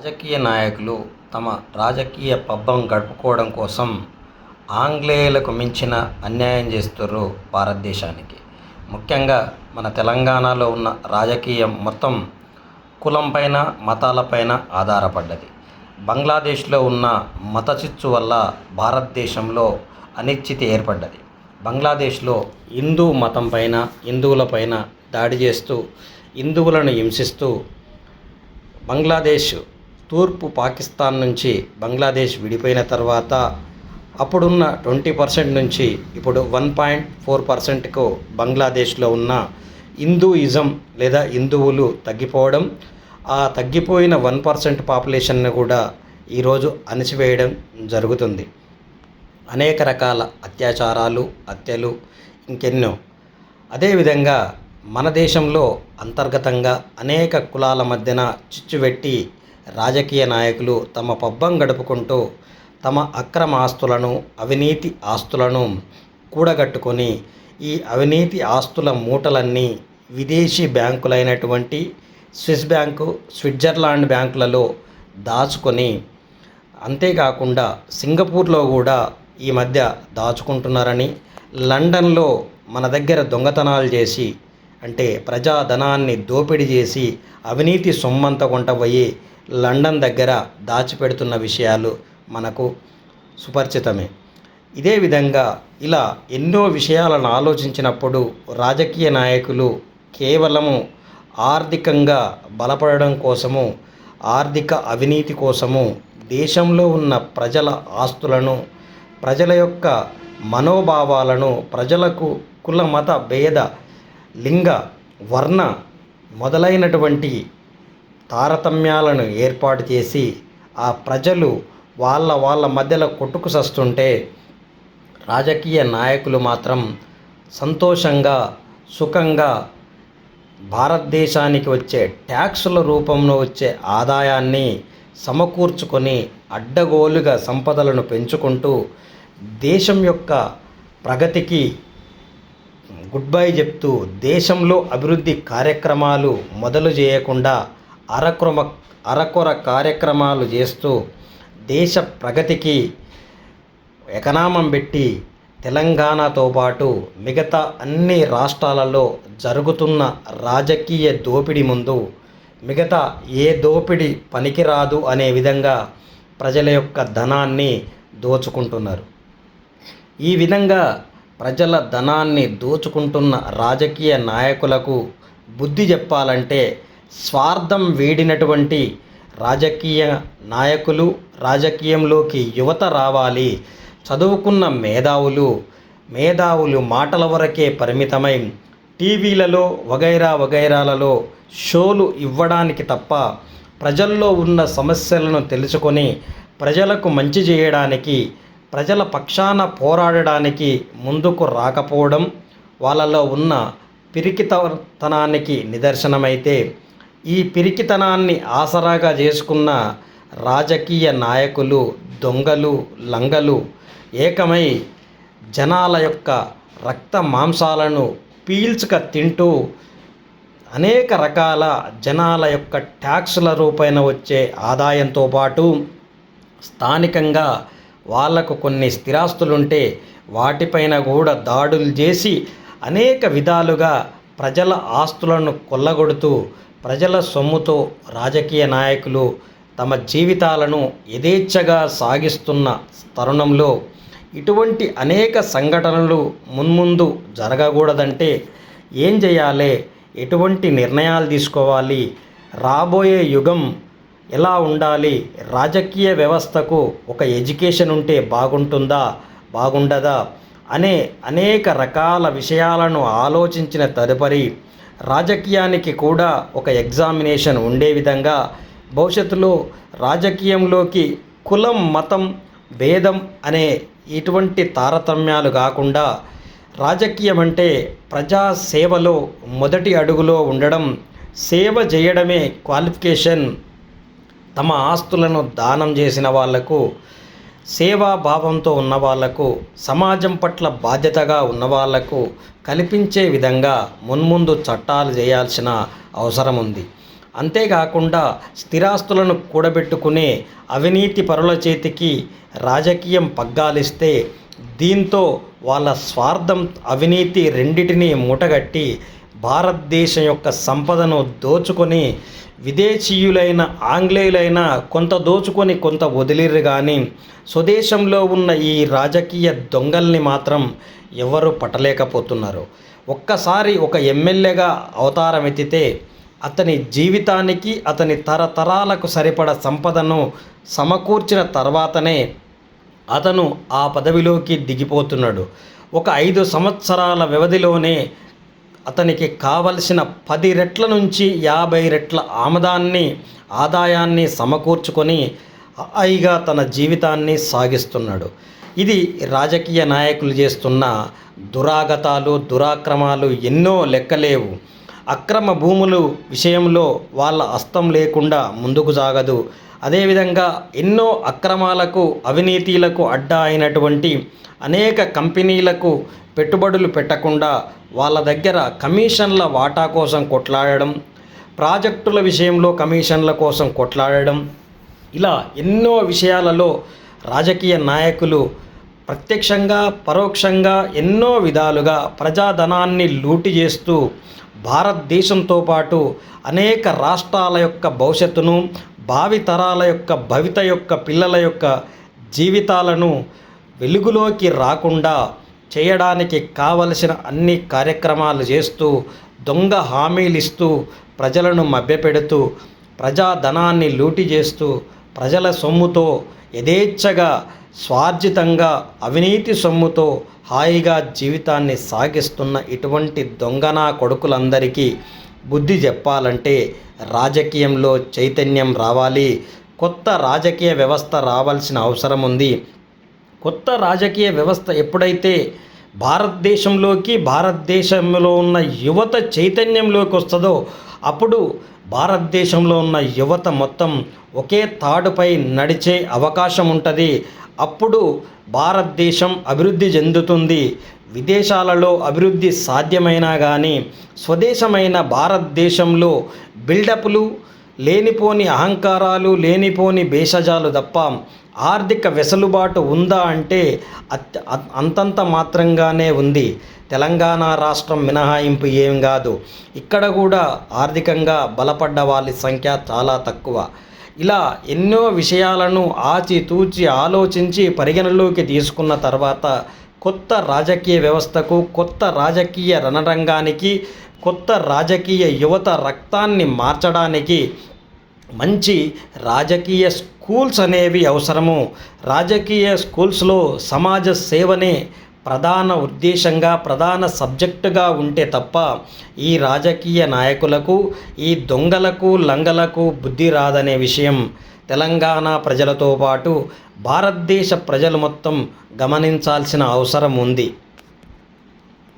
రాజకీయ నాయకులు తమ రాజకీయ పబ్బం గడుపుకోవడం కోసం ఆంగ్లేయులకు మించిన అన్యాయం చేస్తుర్రు భారతదేశానికి. ముఖ్యంగా మన తెలంగాణలో ఉన్న రాజకీయం మొత్తం కులం పైన మతాల పైన ఆధారపడ్డది. బంగ్లాదేశ్లో ఉన్న మత చిచ్చు వల్ల భారతదేశంలో అనిశ్చితి ఏర్పడ్డది. బంగ్లాదేశ్లో హిందూ మతం పైన హిందువుల పైన దాడి చేస్తూ హిందువులను హింసిస్తూ బంగ్లాదేశ్ తూర్పు పాకిస్తాన్ నుంచి బంగ్లాదేశ్ విడిపోయిన తర్వాత అప్పుడున్న ట్వంటీ పర్సెంట్ నుంచి ఇప్పుడు వన్ పాయింట్ ఫోర్ పర్సెంట్కు బంగ్లాదేశ్లో ఉన్న హిందూయిజం లేదా హిందువులు తగ్గిపోవడం ఆ తగ్గిపోయిన వన్ పర్సెంట్ పాపులేషన్ను కూడా ఈరోజు అణిచివేయడం జరుగుతుంది. అనేక రకాల అత్యాచారాలు హత్యలు ఇంకెన్నో. అదేవిధంగా మన దేశంలో అంతర్గతంగా అనేక కులాల మధ్యన చిచ్చుపెట్టి రాజకీయ నాయకులు తమ పబ్బం గడుపుకుంటూ తమ అక్రమ ఆస్తులను అవినీతి ఆస్తులను కూడగట్టుకొని ఈ అవినీతి ఆస్తుల మూటలన్నీ విదేశీ బ్యాంకులైనటువంటి స్విస్ బ్యాంకు స్విట్జర్లాండ్ బ్యాంకులలో దాచుకొని అంతేకాకుండా సింగపూర్లో కూడా ఈ మధ్య దాచుకుంటున్నారని లండన్లో మన దగ్గర దొంగతనాలు చేసి అంటే ప్రజాధనాన్ని దోపిడీ చేసి అవినీతి సొమ్మంత కొంటపోయి లండన్ దగ్గర దాచిపెడుతున్న విషయాలు మనకు సుపరిచితమే. ఇదే విధంగా ఇలా ఎన్నో విషయాలను ఆలోచించినప్పుడు రాజకీయ నాయకులు కేవలము ఆర్థికంగా బలపడడం కోసము ఆర్థిక అవినీతి కోసము దేశంలో ఉన్న ప్రజల ఆస్తులను ప్రజల యొక్క మనోభావాలను ప్రజలకు కుల మత భేద లింగ వర్ణ మొదలైనటువంటి తారతమ్యాలను ఏర్పాటు చేసి ఆ ప్రజలు వాళ్ళ వాళ్ళ మధ్యలో కొట్టుకు సస్తుంటే రాజకీయ నాయకులు మాత్రం సంతోషంగా సుఖంగా భారతదేశానికి వచ్చే ట్యాక్సుల రూపంలో వచ్చే ఆదాయాన్ని సమకూర్చుకొని అడ్డగోలుగా సంపదలను పెంచుకుంటూ దేశం యొక్క ప్రగతికి గుడ్ బై చెప్తూ దేశంలో అభివృద్ధి కార్యక్రమాలు మొదలు చేయకుండా అరక్రమ అరకొర కార్యక్రమాలు చేస్తూ దేశ ప్రగతికి ఎకనామం పెట్టి తెలంగాణతో పాటు మిగతా అన్ని రాష్ట్రాలలో జరుగుతున్న రాజకీయ దోపిడీ ముందు మిగతా ఏ దోపిడీ పనికిరాదు అనే విధంగా ప్రజల యొక్క ధనాన్ని దోచుకుంటున్నారు. ఈ విధంగా ప్రజల ధనాన్ని దోచుకుంటున్న రాజకీయ నాయకులకు బుద్ధి చెప్పాలంటే స్వార్థం వేడినటువంటి రాజకీయ నాయకులు రాజకీయంలోకి యువత రావాలి. చదువుకున్న మేధావులు మేధావులు మాటల వరకే పరిమితమై టీవీలలో వగైరా వగైరాలలో షోలు ఇవ్వడానికి తప్ప ప్రజల్లో ఉన్న సమస్యలను తెలుసుకొని ప్రజలకు మంచి చేయడానికి ప్రజల పక్షాన పోరాడడానికి ముందుకు రాకపోవడం వాళ్ళలో ఉన్న పిరికితనానికి నిదర్శనమైతే ఈ పిరికితనాన్ని ఆసరాగా చేసుకున్న రాజకీయ నాయకులు దొంగలు లంగలు ఏకమై జనాల యొక్క రక్త మాంసాలను పీల్చుక తింటూ అనేక రకాల జనాల యొక్క ట్యాక్సుల రూపైన వచ్చే ఆదాయంతో పాటు స్థానికంగా వాళ్ళకు కొన్ని స్థిరాస్తులుంటే వాటిపైన కూడా దాడులు చేసి అనేక విధాలుగా ప్రజల ఆస్తులను కొల్లగొడుతూ ప్రజల సొమ్ముతో రాజకీయ నాయకులు తమ జీవితాలను యథేచ్ఛగా సాగిస్తున్న తరుణంలో ఇటువంటి అనేక సంఘటనలు మున్ముందు జరగకూడదంటే ఏం చేయాలి? ఎటువంటి నిర్ణయాలు తీసుకోవాలి? రాబోయే యుగం ఎలా ఉండాలి? రాజకీయ వ్యవస్థకు ఒక ఎడ్యుకేషన్ ఉంటే బాగుంటుందా? బాగుండదా? అనే అనేక రకాల విషయాలను ఆలోచించిన తదుపరి రాజకీయానికి కూడా ఒక ఎగ్జామినేషన్ ఉండే విధంగా భవిష్యత్తులో రాజకీయంలోకి కులం మతం భేదం అనే ఇటువంటి తారతమ్యాలు కాకుండా రాజకీయం అంటే ప్రజాసేవలో మొదటి అడుగులో ఉండడం సేవ చేయడమే క్వాలిఫికేషన్. తమ ఆస్తులను దానం చేసిన వాళ్ళకు సేవాభావంతో ఉన్న వాళ్ళకు సమాజం పట్ల బాధ్యతగా ఉన్న వాళ్ళకు కల్పించే విధంగా మున్ముందు చట్టాలు చేయాల్సిన అవసరం ఉంది అంతేకాకుండా స్థిరాస్తులను కూడబెట్టుకునే అవినీతి పరుల చేతికి రాజకీయం పగ్గాలిస్తే దీంతో వాళ్ళ స్వార్థం అవినీతి రెండిటిని మూటగట్టి భారతదేశం యొక్క సంపదను దోచుకొని విదేశీయులైన ఆంగ్లేయులైన కొంత దోచుకొని కొంత వదిలిరు కానీ స్వదేశంలో ఉన్న ఈ రాజకీయ దొంగల్ని మాత్రం ఎవరు పట్టలేకపోతున్నారు. ఒక్కసారి ఒక ఎమ్మెల్యేగా అవతారం ఎత్తితే అతని జీవితానికి అతని తరతరాలకు సరిపడ సంపదను సమకూర్చిన తర్వాతనే అతను ఆ పదవిలోకి దిగిపోతున్నాడు. ఒక ఐదు సంవత్సరాల వ్యవధిలోనే అతనికి కావలసిన పది రెట్ల నుంచి యాభై రెట్ల ఆమదాన్ని ఆదాయాన్ని సమకూర్చుకొని హాయిగా తన జీవితాన్ని సాగిస్తున్నాడు. ఇది రాజకీయ నాయకులు చేస్తున్న దురాగతాలు దురాక్రమాలు ఎన్నో లెక్కలేవు. అక్రమ భూములు విషయంలో వాళ్ళ అస్తం లేకుండా ముందుకు సాగదు. అదేవిధంగా ఎన్నో అక్రమాలకు అవినీతిలకు అడ్డా అయినటువంటి అనేక కంపెనీలకు పెట్టుబడులు పెట్టకుండా వాళ్ళ దగ్గర కమిషన్ల వాటా కోసం కొట్లాడడం ప్రాజెక్టుల విషయంలో కమిషన్ల కోసం కొట్లాడడం ఇలా ఎన్నో విషయాలలో రాజకీయ నాయకులు ప్రత్యక్షంగా పరోక్షంగా ఎన్నో విధాలుగా ప్రజాధనాన్ని లూటి చేస్తూ భారతదేశంతో పాటు అనేక రాష్ట్రాల యొక్క భవిష్యత్తును భావితరాల యొక్క భవిత యొక్క పిల్లల యొక్క జీవితాలను వెలుగులోకి రాకుండా చేయడానికి కావలసిన అన్ని కార్యక్రమాలు చేస్తూ దొంగ హామీలు ఇస్తూ ప్రజలను మభ్యపెడుతూ ప్రజాధనాన్ని లూటి చేస్తూ ప్రజల సొమ్ముతో యథేచ్ఛగా స్వార్జితంగా అవినీతి సొమ్ముతో హాయిగా జీవితాన్ని సాగిస్తున్న ఇటువంటి దొంగనా కొడుకులందరికీ బుద్ధి చెప్పాలంటే రాజకీయంలో చైతన్యం రావాలి. కొత్త రాజకీయ వ్యవస్థ రావాల్సిన అవసరం ఉంది. కొత్త రాజకీయ వ్యవస్థ ఎప్పుడైతే భారతదేశంలోకి భారతదేశంలో ఉన్న యువత చైతన్యంలోకి వస్తుందో అప్పుడు భారతదేశంలో ఉన్న యువత మొత్తం ఒకే తాడుపై నడిచే అవకాశం ఉంటుంది. అప్పుడు భారతదేశం అభివృద్ధి చెందుతుంది. విదేశాలలో అభివృద్ధి సాధ్యమైనా కానీ స్వదేశమైన భారతదేశంలో బిల్డప్లు లేనిపోని అహంకారాలు లేనిపోని భేషజాలు తప్ప ఆర్థిక వెసులుబాటు ఉందా అంటే అత్ అ- అంతంత మాత్రంగానే ఉంది. తెలంగాణ రాష్ట్రం మినహాయింపు ఏం కాదు. ఇక్కడ కూడా ఆర్థికంగా బలపడ్డ వాళ్ళ సంఖ్య చాలా తక్కువ. ఇలా ఎన్నో విషయాలను ఆచితూచి ఆలోచించి పరిగణలోకి తీసుకున్న తర్వాత కొత్త రాజకీయ వ్యవస్థకు కొత్త రాజకీయ రణరంగానికి కొత్త రాజకీయ యువత రక్తాన్ని మార్చడానికి మంచి రాజకీయ స్కూల్స్ అనేవి అవసరము. రాజకీయ స్కూల్స్లో సమాజ సేవనే ప్రధాన ఉద్దేశంగా ప్రధాన సబ్జెక్టుగా ఉంటే తప్ప ఈ రాజకీయ నాయకులకు ఈ దొంగలకు లంగలకు బుద్ధి రాదనే విషయం. తెలంగాణ ప్రజలతో పాటు భారతదేశ ప్రజలు మొత్తం గమనించాల్సిన అవసరం ఉంది.